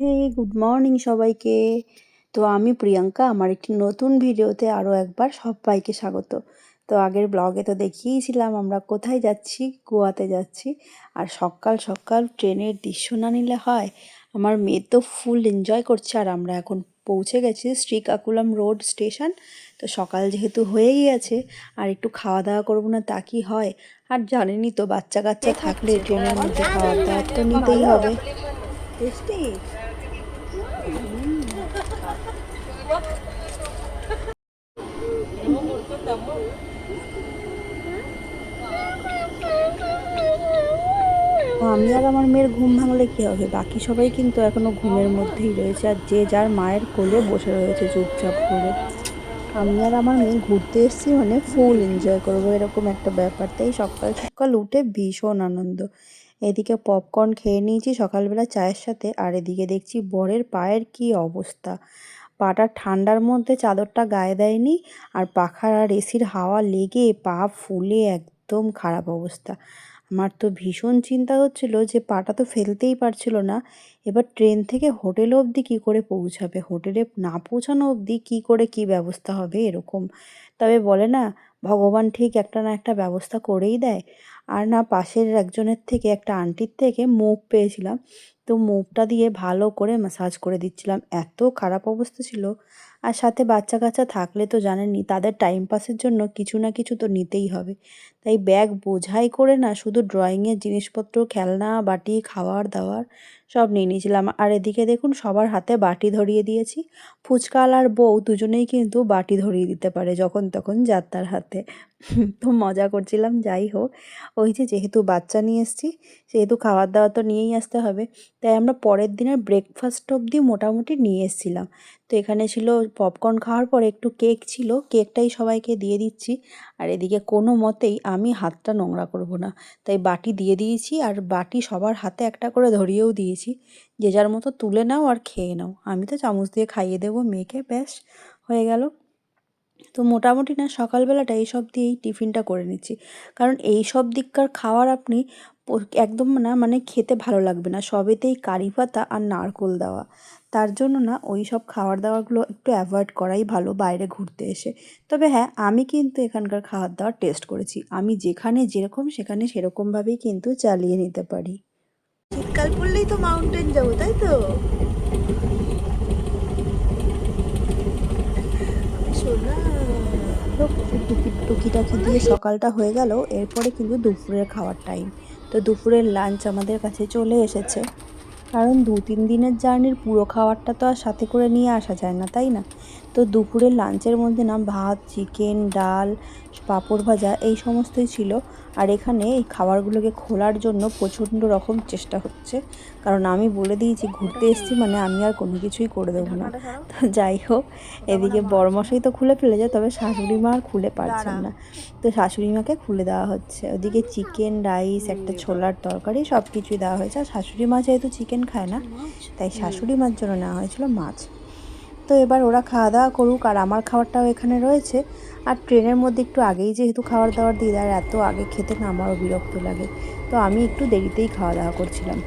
হে good morning সবাইকে। তো আমি প্রিয়াঙ্কা আমার একটি নতুন ভিডিওতে আরও একবার সবাইকে স্বাগত। তো আগের ব্লগে তো দেখিয়েছিলাম আমরা কোথায় যাচ্ছি গোয়াতে যাচ্ছি আর সকাল সকাল ট্রেনের দৃশ্য না নিলে হয়। আমার মেয়ে তো ফুল এনজয় করছে আর আমরা এখন পৌঁছে গেছি শ্রীকাকুলাম রোড স্টেশন তো সকাল যেহেতু হয়েই গেছে আর একটু খাওয়া দাওয়া করব না তা কি হয়? আর জানেনই তো বাচ্চা কাচ্চা থাকলে ট্রেনের মধ্যে খাওয়া দাওয়া তো নিতেই হবে। আমি আর আমার মেয়ের ঘুম ভাঙলে কী হবে? বাকি সবাই কিন্তু এখনও ঘুমের মধ্যেই রয়েছে আর যে যার মায়ের কোলে বসে রয়েছে চুপচাপ করে। আমি আর আমার মেয়ে ঘুরতে এসেছি মানে ফুল এনজয় করব এরকম একটা ব্যাপার। তাই সকাল সকাল উঠে ভীষণ আনন্দ। এদিকে পপকর্ন খেয়ে নিয়েছি, সকালবেলা চায়ের সাথে, আর এদিকে দেখছি বরের পায়ের কি অবস্থা। পাটা ঠান্ডার মধ্যে চাদরটা গায়ে দেয়নি, আর পাখার আর এসির হাওয়া লেগে পা ফুলে একদম খারাপ অবস্থা। আমার তো ভীষণ চিন্তা হচ্ছিল যে পাটা তো ফেলতেই পারছিল না। এবার ট্রেন থেকে হোটেল অবধি কী করে পৌঁছাবে? হোটেলে না পৌঁছানো অবধি কী করে কী ব্যবস্থা হবে এরকম? তবে বলে না, ভগবান ঠিক একটা না একটা ব্যবস্থা করেই দেয়। আর না, পাশের একজনের থেকে, একটা আন্টির থেকে মুভ পেয়েছিলাম। তো মুভটা দিয়ে ভালো করে ম্যাসাজ করে দিচ্ছিলাম। এত খারাপ অবস্থা ছিল। আর সাথে বাচ্চা কাচ্চা থাকলে তো জানেনই, তাদের টাইম পাসের জন্য কিছু না কিছু তো নিতেই হবে। তাই ব্যাগ বোঝাই করে না, শুধু ড্রয়িংয়ের জিনিসপত্র, খেলনা, বাটি খাওয়ার দাওয়ার সব নিয়ে নিয়েছিলাম। আর এদিকে দেখুন, সবার হাতে বাটি ধরিয়ে দিয়েছি। ফুচকাল আর বউ দুজনেই কিন্তু বাটি ধরিয়ে দিতে পারে যখন তখন যাত্রার হাতে। তো মজা করছিলাম, যাই হোক। ওই যে যেহেতু বাচ্চা নিয়ে এসেছি, সেহেতু খাবার দাওয়া তো নিয়েই আসতে হবে। তাই আমরা পরের দিনের ব্রেকফাস্ট অবধি মোটামুটি নিয়ে এসেছিলাম। তো এখানে ছিল পপকর্ন খাওয়ার পরে একটু কেক ছিল। কেকটাই সবাইকে দিয়ে দিচ্ছি। আর এদিকে কোনো মতেই আমি হাতটা নোংরা করব না। তাই বাটি দিয়ে দিয়েছি আর বাটি সবার হাতে একটা করে ধরিয়েও দিয়েছি। যে যার মতো তুলে নাও আর খেয়ে নাও। আমি তো চামচ দিয়ে খাইয়ে দেবো মেয়েকে, ব্যাস, হয়ে গেল। তো মোটামুটি না, সকালবেলাটা এইসব দিয়েই টিফিনটা করে নিচ্ছি। কারণ এই সব দিককার খাওয়ার আপনি একদম না মানে খেতে ভালো লাগবে না। সবেতেই কারি পাতা আর নারকোল দেওয়া। তার জন্য না ওই সব খাবার দাওয়ারগুলো একটু অ্যাভয়েড করাই ভালো বাইরে ঘুরতে এসে। তবে হ্যাঁ আমি কিন্তু এখানকার খাবার দাওয়ার টেস্ট করেছি। আমি যেখানে যেরকম, সেখানে সেরকমভাবেই কিন্তু চালিয়ে নিতে পারি। শীতকাল পড়লেই তো মাউন্টেন যাব, তাই তো? টুকিটাকি দিয়ে সকালটা হয়ে গেল, এরপরে কিন্তু দুপুরের খাওয়ার টাইম তো দুপুরের লাঞ্চ আমাদের কাছে চলে এসেছে। কারণ দু তিন দিনের জার্নির পুরো খাবারটা তো আর সাথে করে নিয়ে আসা যায় না, তাই না? তো দুপুরের লাঞ্চের মধ্যে না ভাত, চিকেন, ডাল, পাঁপড় ভাজা এই সমস্তই ছিল। আর এখানে এই খাবারগুলোকে খোলার জন্য প্রচণ্ড রকম চেষ্টা হচ্ছে। কারণ আমি বলে দিয়েছি, ঘুরতে এসেছি মানে আমি আর কোনো কিছুই করে দেবো না। তো যাই হোক, এদিকে বড়মশাই তো খুলে ফেলে যায় তবে শাশুড়ি মা আর খুলে পারছেন না। তো শাশুড়ি মাকে খুলে দেওয়া হচ্ছে। ওদিকে চিকেন, রাইস, একটা ছোলার তরকারি সব কিছুই দেওয়া হয়েছে। আর শাশুড়ি মা যেহেতু চিকেন খায় না, তাই শাশুড়ি মার জন্য নেওয়া হয়েছিল মাছ। তো এবার ওরা খাওয়া দাওয়া করুক, আর আমার খাবারটাও এখানে রয়েছে। আর ট্রেনের মধ্যে একটু আগেই যেহেতু খাবার দাবার দেয়, আর এত আগে খেতে না আমারও বিরক্ত লাগে। তো আমি একটু দেরিতেই খাওয়া দাওয়া করছিলাম।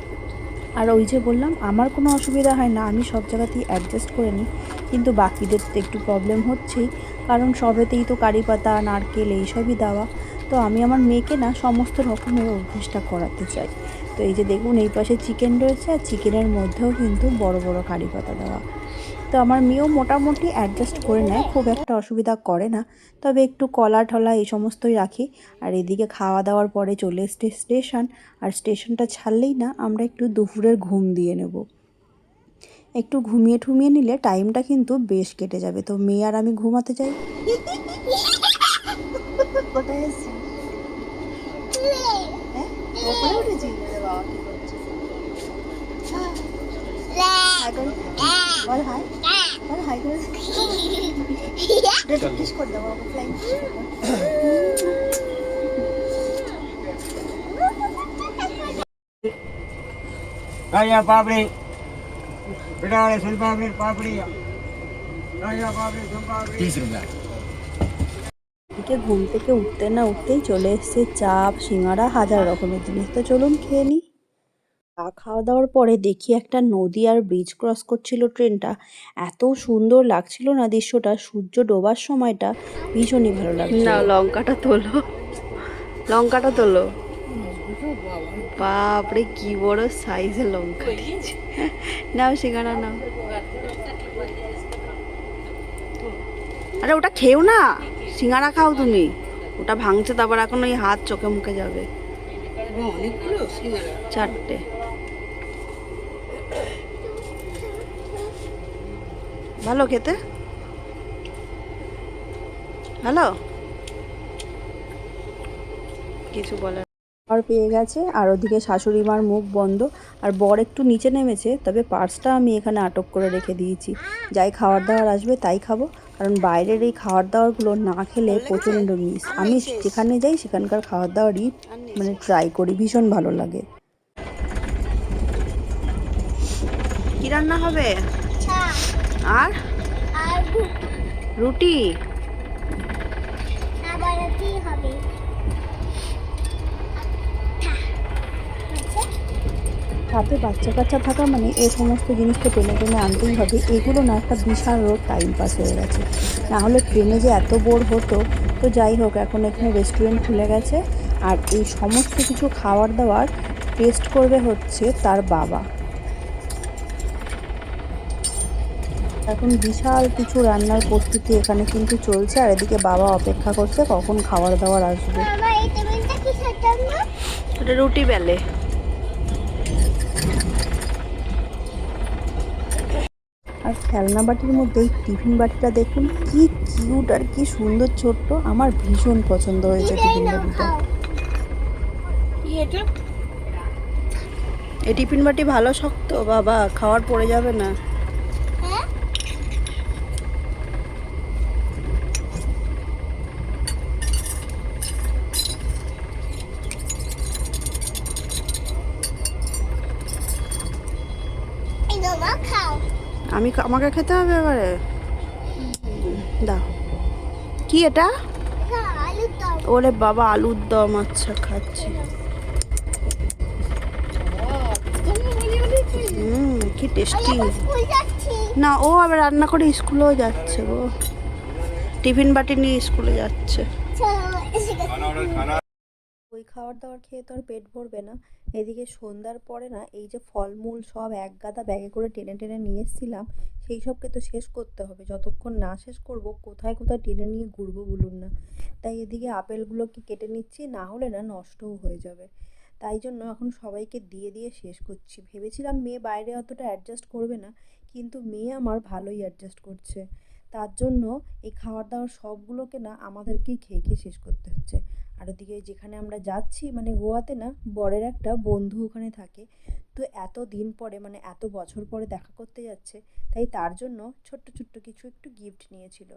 আর ওই যে বললাম, আমার কোনো অসুবিধা হয় না, আমি সব জায়গাতেই অ্যাডজাস্ট করে নিই। কিন্তু বাকিদের তো একটু প্রবলেম হচ্ছেই, কারণ সবেতেই তো কারি পাতা, নারকেল এইসবই দেওয়া। তো আমি আমার মেয়েকে না সমস্ত রকমের অভ্যেসটা করাতে চাই। তো এই যে দেখুন, এই পাশে চিকেন রয়েছে, আর চিকেনের মধ্যেও কিন্তু বড় বড় কারি পাতা দেওয়া। তো আমার মেয়েও মোটামুটি অ্যাডজাস্ট করে নেয় খুব একটা অসুবিধা করে না। তবে একটু কলা ঠলা এই সমস্তই রাখি। আর এদিকে খাওয়া দাওয়ার পরে চলে এসছে স্টেশন আর স্টেশনটা ছাড়লেই না আমরা একটু দুপুরের ঘুম দিয়ে নেব। একটু ঘুমিয়ে ঠুমিয়ে নিলে টাইমটা কিন্তু বেশ কেটে যাবে। তো মেয়ে আর আমি ঘুমাতে চাই। কোথায় হ্যাঁ? উঠেছি বল হাই বল হাই করে এটা কিস দাও ওকে ফ্লাইং রাজা পাপড়ি। বিটারে সুন পাপড়ি পাপড়ি। রাজা পাপড়ি সুন পাপড়ি। 30 রুপিয়া। ঘুম থেকে উঠতে না উঠতেই চলে এসছে চাপ সিঙ্গারা হাজার রকমের জিনিস। তো চলুন খেয়ে নিই খাওয়া দাওয়ার পরে দেখি একটা নদী আর ব্রিজ ক্রস করছিল ট্রেনটা। এত সুন্দর লাগছিল না দৃশ্যটা। সূর্য ডোবার সময়টা ভীষণই ভালো লাগছিল। না লঙ্কাটা তোলো। লঙ্কাটা তোলো। বাপরে কি বড় সাইজের লঙ্কা। দিয়েছে নাও সিঙ্গারা নাও। আরে ওটা খেও না। সিঙ্গারা খাও তুমি। ওটা ভাঙছে তারপর এখন ওই হাত চোখে মুখে যাবে। চারটে। ভালো খেতে? হ্যালো কিছু বলার আর পেয়ে গেছে আর ওদিকে শাশুড়ি মার মুখ বন্ধ আর বর একটু নিচে নেমেছে তবে পার্সটা আমি এখানে আটক করে রেখে দিয়েছি। যাই খাবার দাবার আসবে তাই খাব কারণ বাইরের এই খাবার দাবারগুলো না খেলে প্রচণ্ড মিস। আমি যেখানে যাই সেখানকার খাবার দাবারই মানে ট্রাই করি ভীষণ ভালো লাগে। কি রান্না হবে? আর? রুটি। সাথে বাচ্চা কাচ্চা থাকা মানে এই সমস্ত জিনিস তো টেনে টেনে আনতেই হবে। এগুলো না একটা বিশাল রোড টাইম পাস হয়ে গেছে। না হলে ট্রেনে যে এত বোর হতো তো যাই হোক এখন এখানে রেস্টুরেন্ট খুলে গেছে। আর এই সমস্ত কিছু খাবার দাবার টেস্ট করবে হচ্ছে তার বাবা। এখন বিশাল কিছু রান্নার প্রস্তুতি এখানে কিন্তু চলছে আর এদিকে বাবা অপেক্ষা করছে কখন খাবার দাবার আসবে। ওটা রুটি বেলে। আর খেলনা বাটির মধ্যে এই টিফিন বাটিটা দেখুন কি কিউট আর কি সুন্দর ছোট্ট আমার ভীষণ পছন্দ হয়েছে টিফিন বাটিটা। এই টিফিন বাটি ভালো শক্ত বাবা খাওয়ার পড়ে যাবে না। আমি আমাকে খেতে হবে এবারে? দাও। কি এটা? ওরে বাবা, আলুর দম আচ্ছা খাচ্ছি। হুম, কি টেস্টি। না, ও আবার রান্না করে স্কুলেও যাচ্ছে গো। টিফিন বাটি নিয়ে স্কুলে যাচ্ছে। ওই খাবার দাবার খেয়ে তো আর পেট ভরবে না। এদিকে সন্ধ্যার পরে না এই যে ফলমূল সব এক গাদা ব্যাগে করে টেনে টেনে নিয়ে এসেছিলাম, সেই সবকে তো শেষ করতে হবে। যতক্ষণ না শেষ করব, কোথায় কোথায় টেনে নিয়ে ঘুরবো বলুন না। তাই এদিকে আপেলগুলোকে কেটে নিচ্ছি, না হলে না নষ্টও হয়ে যাবে। তাই জন্য এখন সবাইকে দিয়ে দিয়ে শেষ করছি। ভেবেছিলাম মেয়ে বাইরে অতটা অ্যাডজাস্ট করবে না, কিন্তু মেয়ে আমার ভালোই অ্যাডজাস্ট করছে। তার জন্য এই খাওয়ার দাওয়ার সবগুলোকে না আমাদেরকেই খেয়ে খেয়ে শেষ করতে হচ্ছে। আর ওদিকে যেখানে আমরা যাচ্ছি মানে গোয়াতে না, বরের একটা বন্ধু ওখানে থাকে। তো এত দিন পরে মানে এত বছর পরে দেখা করতে যাচ্ছে, তাই তার জন্য ছোট্ট ছোট্ট কিছু একটু গিফট নিয়েছিল।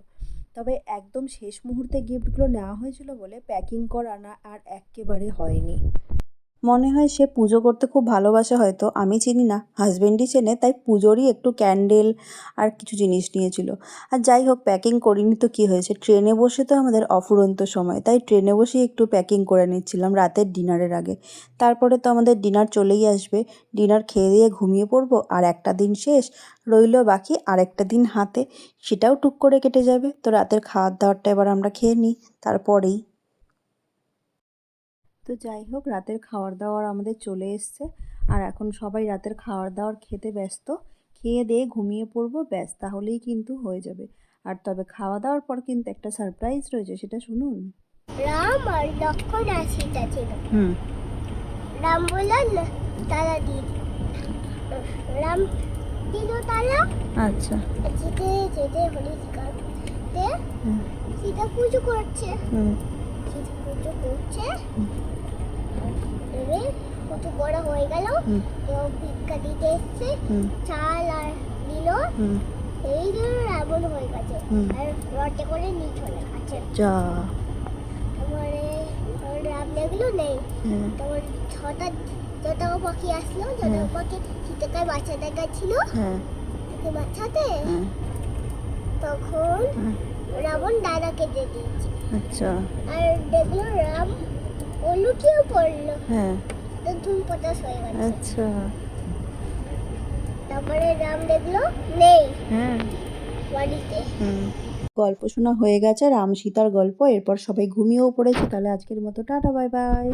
তবে একদম শেষ মুহূর্তে গিফটগুলো নেওয়া হয়েছিল বলে প্যাকিং করা না আর একেবারে হয়নি। মনে হয় সে পুজো করতে খুব ভালোবাসে হয়তো, আমি চিনি না। হাজবেন্ডই চেনে, তাই পুজোরই একটু ক্যান্ডেল আর কিছু জিনিস নিয়েছিল। আর যাই হোক প্যাকিং করিনি তো কী হয়েছে? ট্রেনে বসে তো আমাদের অফুরন্ত সময়, তাই ট্রেনে বসেই একটু প্যাকিং করে নিচ্ছিলাম রাতের ডিনারের আগে। তারপরে তো আমাদের ডিনার চলেই আসবে। ডিনার খেয়ে দিয়ে ঘুমিয়ে পড়ব, আর একটা দিন শেষ, রইল বাকি আরেকটা দিন হাতে। সেটাও টুক করে কেটে যাবে। তো রাতের খাওয়ার দাওয়ারটা এবার আমরা খেয়ে নিই, তারপরেই। তো যাই হোক রাতের খাওয়ার দাওয়ার আমাদের চলে এসছে। আর এখন সবাই রাতের খাওয়ার দাওয়ার খেতে ব্যস্ত। খেয়ে দিয়ে ঘুমিয়ে পড়ব ব্যাস তাহলেই কিন্তু হয়ে যাবে। আর তবে খাওয়া দাওয়ার পর কিন্তু একটা সারপ্রাইজ রয়েছে সেটা শুনুন। রাম আর লক্ষণ আর সীতা ছিল। হুম। রাম বললেন তালা দিয়ে দিল রাম দিল তালা। আচ্ছা। যেতে যেতে গাছতে সীতা পুজো করছে। হুম। পুজো করছে। কত বড় হয়ে গেল। ভিক্ষা দিতে এসছে। চাল আর দিল। এই জন্য রাবণ হয়ে গেছে। আর রটে করে নিয়ে চলে গেছে। তারপরে রাম দেখল? নেই। হ্যাঁ। তারপর ছটা যত পাখি আসলো হ্যাঁ। পাখি সীতাকার বাচ্চা দেখা ছিল হ্যাঁ। তাকে বাচ্চাতে তখন রাবণ দাদাকে দিয়ে দিয়েছে। আচ্ছা। আর দেখল রাম ও লুকিয়ে পড়ল। হ্যাঁ। তো ধুম পটাশ হয়ে গেল আচ্ছা। তারপরে রাম দেখল নেই। হ্যাঁ। বাড়িতে। হুম। গল্প শোনা হয়ে গেছে রাম সীতার গল্প এরপর সবাই ঘুমিয়েও পড়েছে তাহলে আজকের মতো টাটা বাই বাই।